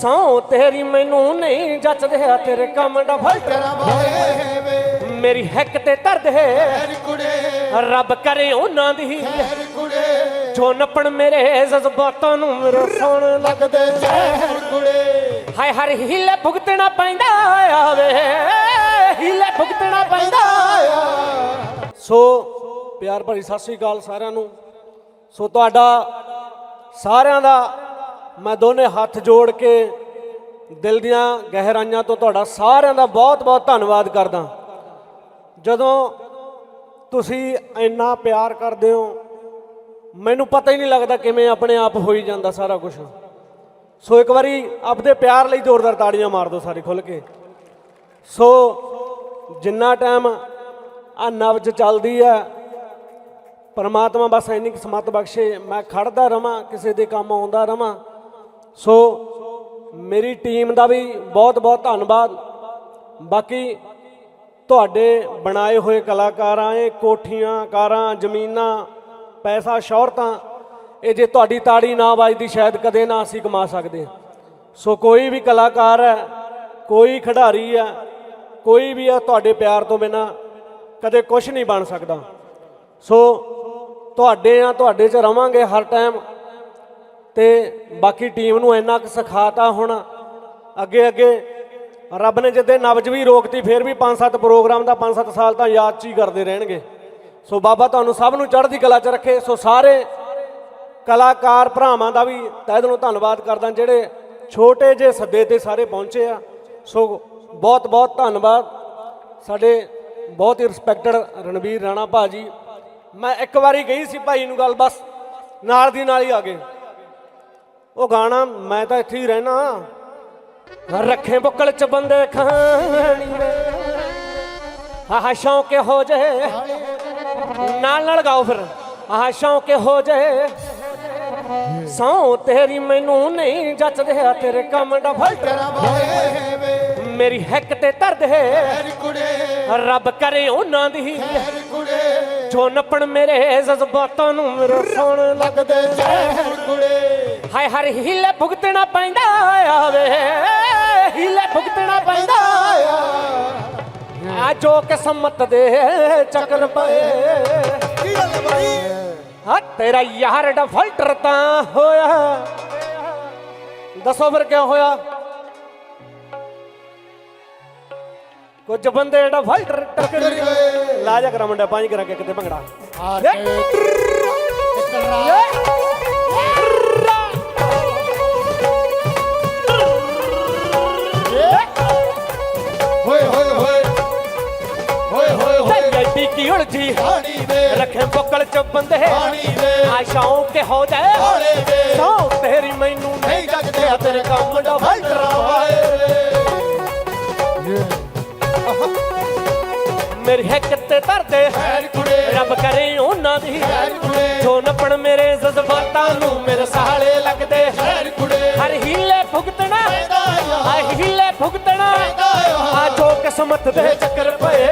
ਸੌ ਤੇਰੀ ਮੈਨੂੰ ਨਹੀਂ ਜੱਚਦੇ ਆ ਤੇਰੇ ਕੰਮ ਦਾ ਫਲਟਰ ਤੇਰਾ ਭਾਏ ਵੇ। ਮੇਰੀ ਹੈਕ ਤੇ ਦਰਦ ਹੈ ਕੁੜੇ। ਰੱਬ ਕਰੇ ਉਹਨਾਂ ਦੀ। ਕੁੜੇ। ਜੋ ਨੱਪਣ ਮੇਰੇ ਜਜ਼ਬਾਤਾਂ ਨੂੰ ਮੇਰੇ ਸੌਣ ਲੱਗਦੇ। ਕੁੜੇ। ਹਾਏ ਹਰ ਹੀਲੇ ਭੁਗਤਣਾ ਪੈਂਦਾ ਆਵੇ। ਹੀਲੇ ਭੁਗਤਣਾ ਪੈਂਦਾ ਸੋ ਪਿਆਰ ਭਰੀ ਸਤਿ ਸ੍ਰੀ ਅਕਾਲ ਸਾਰਿਆਂ ਨੂੰ। ਸੋ ਤੁਹਾਡਾ ਸਾਰਿਆਂ ਦਾ ਮੈਂ ਦੋਨੇ ਹੱਥ ਜੋੜ ਕੇ ਦਿਲ ਦੀਆਂ ਗਹਿਰਾਈਆਂ ਤੋਂ ਤੁਹਾਡਾ ਸਾਰਿਆਂ ਦਾ ਬਹੁਤ-ਬਹੁਤ ਧੰਨਵਾਦ ਕਰਦਾ। ਜਦੋਂ ਤੁਸੀਂ ਇੰਨਾ ਪਿਆਰ ਕਰਦੇ ਹੋ, ਮੈਨੂੰ ਪਤਾ ਹੀ ਨਹੀਂ ਲੱਗਦਾ ਕਿਵੇਂ ਆਪਣੇ ਆਪ ਹੋਈ ਜਾਂਦਾ ਸਾਰਾ ਕੁਝ ਸੋ ਇੱਕ ਵਾਰੀ ਆਪਦੇ ਪਿਆਰ ਲਈ ਜ਼ੋਰਦਾਰ ਤਾੜੀਆਂ ਮਾਰ ਦਿਓ ਸਾਰੇ ਖੁੱਲ ਕੇ। ਸੋ ਜਿੰਨਾ ਟਾਈਮ ਆ ਨਵਜ ਚੱਲਦੀ ਆ, ਪਰਮਾਤਮਾ ਬਸ ਇੰਨੀ ਕੁ ਸਮਤ ਬਖਸ਼ੇ, ਮੈਂ ਖੜਦਾ ਰਵਾਂ, ਕਿਸੇ ਦੇ ਕੰਮ ਆਉਂਦਾ ਰਵਾਂ। ਸੋ ਮੇਰੀ ਟੀਮ ਦਾ ਵੀ ਬਹੁਤ ਬਹੁਤ ਧੰਨਵਾਦ। ਬਾਕੀ ਤੁਹਾਡੇ ਬਣਾਏ ਹੋਏ ਕਲਾਕਾਰਾਂ, ਇਹ ਕੋਠੀਆਂ, ਕਾਰਾਂ, ਜ਼ਮੀਨਾਂ, ਪੈਸਾ, ਸ਼ੌਹਰਤਾਂ, ਇਹ ਜੇ ਤੁਹਾਡੀ ਤਾੜੀ ਨਾ ਵੱਜਦੀ ਸ਼ਾਇਦ ਕਦੇ ਨਾ ਅਸੀਂ ਕਮਾ ਸਕਦੇ। ਸੋ ਕੋਈ ਵੀ ਕਲਾਕਾਰ ਹੈ, ਕੋਈ ਖਿਡਾਰੀ ਹੈ, ਕੋਈ ਵੀ ਹੈ ਤੁਹਾਡੇ ਪਿਆਰ ਤੋਂ ਬਿਨਾ ਕਦੇ ਕੁਝ ਨਹੀਂ ਬਣ ਸਕਦਾ। ਸੋ ਤੁਹਾਡੇ ਆ ਤੁਹਾਡੇ 'ਚ ਰਵਾਂਗੇ ਹਰ ਟਾਈਮ ਤੇ ਬਾਕੀ ਟੀਮ ਨੂੰ ਇੰਨਾ ਕੁ ਸਿਖਾਤਾ ਹੁਣ। ਅੱਗੇ ਅੱਗੇ ਰੱਬ ਨੇ ਜਿੱਦੇ ਨਬਜ ਵੀ ਰੋਕਤੀ, ਫਿਰ ਵੀ 5-7 ਪ੍ਰੋਗਰਾਮ ਦਾ 5-7 ਸਾਲ ਤਾਂ ਯਾਦ 'ਚ ਹੀ ਕਰਦੇ ਰਹਿਣਗੇ। ਸੋ ਬਾਬਾ ਤੁਹਾਨੂੰ ਸਭ ਨੂੰ ਚੜ੍ਹਦੀ ਕਲਾ 'ਚ ਰੱਖੇ। ਸੋ ਸਾਰੇ ਕਲਾਕਾਰ ਭਰਾਵਾਂ ਦਾ ਵੀ ਤਹਿ ਦਿਲੋਂ ਧੰਨਵਾਦ ਕਰਦਾ, ਜਿਹੜੇ ਛੋਟੇ ਜਿਹੇ ਸੱਦੇ ਤੇ ਸਾਰੇ ਪਹੁੰਚੇ ਆ। ਸੋ ਬਹੁਤ ਬਹੁਤ ਧੰਨਵਾਦ। ਸਾਡੇ ਬਹੁਤ ਹੀ ਰਿਸਪੈਕਟਡ ਰਣਵੀਰ ਰਾਣਾ ਭਾਜੀ ਮੈਂ ਇੱਕ ਵਾਰੀ ਗਈ ਸੀ ਭਾਈ ਨੂੰ ਗੱਲ, ਬਸ ਨਾਲ ਦੀ ਨਾਲ ਹੀ ਆ ਗਏ। ਉਹ ਗਾਣਾ ਮੈਂ ਤਾਂ ਇੱਥੇ ਹੀ ਰਹਿਣਾ। ਰੱਖੇ ਬੁੱਕਲ ਚ ਬੰਦੇ ਖਾਣੀ ਵੇ। ਆਹ ਸ਼ੌਂਕ ਹੋ ਜੇ ਨਾਲ ਨਾਲ ਗਾਓ ਫਿਰ। ਆਹ ਸ਼ੌਂਕ ਹੋ ਜੇ ਸੌ ਤੇਰੀ ਮੈਨੂੰ ਨਹੀਂ ਜੱਚਦੇ ਆ ਤੇਰੇ ਕੰਮ ਦਾ ਵੇ ਮੇਰੀ ਹੈਕ ਤੇ ਦਰਦ ਹੈ ਰੱਬ ਕਰੇ ਉਹਨਾਂ ਦੀ। ਜੋ ਨੱਪਣ ਮੇਰੇ ਜਜ਼ਬਾਤਾਂ ਨੂੰ ਮੇਰੇ ਸੌਣ ਲੱਗਦੇ ਹੈਰ ਕੁੜੇ ਹਾਏ ਹਰ ਹੀਲੇ ਭੁਗਤਣਾ ਪੈਂਦਾ ਆਵੇ। ਹੀਲੇ ਭੁਗਤਣਾ ਪੈਂਦਾ ਆ ਜੋ ਕਿਸਮਤ ਦੇ ਚੱਕਰ ਪਏ। ਕੀ ਗੱਲ ਬਾਈ ਹਾਂ ਤੇਰਾ ਯਾਰ ਫਿਲਟਰ ਤਾਂ ਹੋਇਆ। ਦੱਸੋ ਫਿਰ ਕਿਉਂ ਹੋਇਆ? ਕੁਝ ਬੰਦੇ ਦਾ ਫਿਲਟਰ ਟੱਕਰ ਕਰ ਗਏ। ਲਾ ਜਾ ਕਰਾ ਮੁੰਡਾ ਪੰਜ ਕਰਾ ਕੇ ਕਿਤੇ ਭੰਗੜਾ। ਆ ਕੇ ਇੱਕ ਰਾਤ ਹੋਏ ਹੋਏ। ਹੋਏ ਹੋਏ ਹੋਏ। ਹੋਏ ਜੱਟੀ ਕੀ ਉਲਝੀ? ਹਾਣੀ ਵੇ ਰੱਖੇ ਬੁੱਕਲ ਚ ਬੰਦੇ। ਹਾਣੀ ਵੇ ਆ ਸ਼ੌਂਕ ਹੋ ਜਾਏ। ਹਾਣੇ ਵੇ ਸੌ ਤੇਰੀ ਮੈਨੂੰ ਨਹੀਂ ਜਗਦੇ ਤੇਰੇ ਕੰਮ ਦਾ ਫਲਟਰ ਮੇਰੀ ਹੱਕ ਤੇ ਧਰਦੇ ਹੈਰ ਕੁੜੇ। ਰੱਬ ਕਰੇ ਉਹਨਾਂ ਦੀ। ਹੈਰ ਕੁੜੇ। ਜੋ ਨੱਪਣ ਮੇਰੇ ਜ਼ਜ਼ਬਾਤਾਂ ਨੂੰ ਮੇਰੇ ਸਾਲੇ ਲੱਗਦੇ। ਹੈਰ ਕੁੜੇ। ਹਰ ਹੀਲੇ ਭੁਗਤਣਾ। ਆ ਹੀਲੇ ਭੁਗਤਣਾ। ਆ ਜੋ ਕਿਸਮਤ ਦੇ ਚੱਕਰ ਪਏ।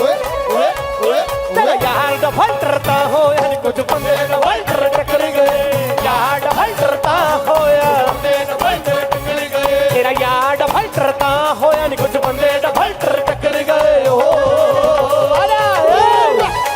ਓਏ ਓਏ ਓਏ। ਤੇਰਾ ਯਾਰ ਦਾ ਫਲਟਰ ਤਾਂ ਹੋਇਆ ਕੁਝ ਬੰਦੇ ਦਾ ਫਲਟਰ ਟੱਕਰ ਗਏ। ਯਾਰ ਦਾ ਫਲਟਰ ਹੋਇਆ। ਬੰਦੇ ਦਾ ਫਲਟਰ ਟੱਕਰ ਗਏ। ਤੇਰਾ ਯਾਰ ਦਾ ਫਲਟਰ ਤਾਂ ਹੋਇਆ ਨੀ। ਕੁਝ ਬੰਦੇ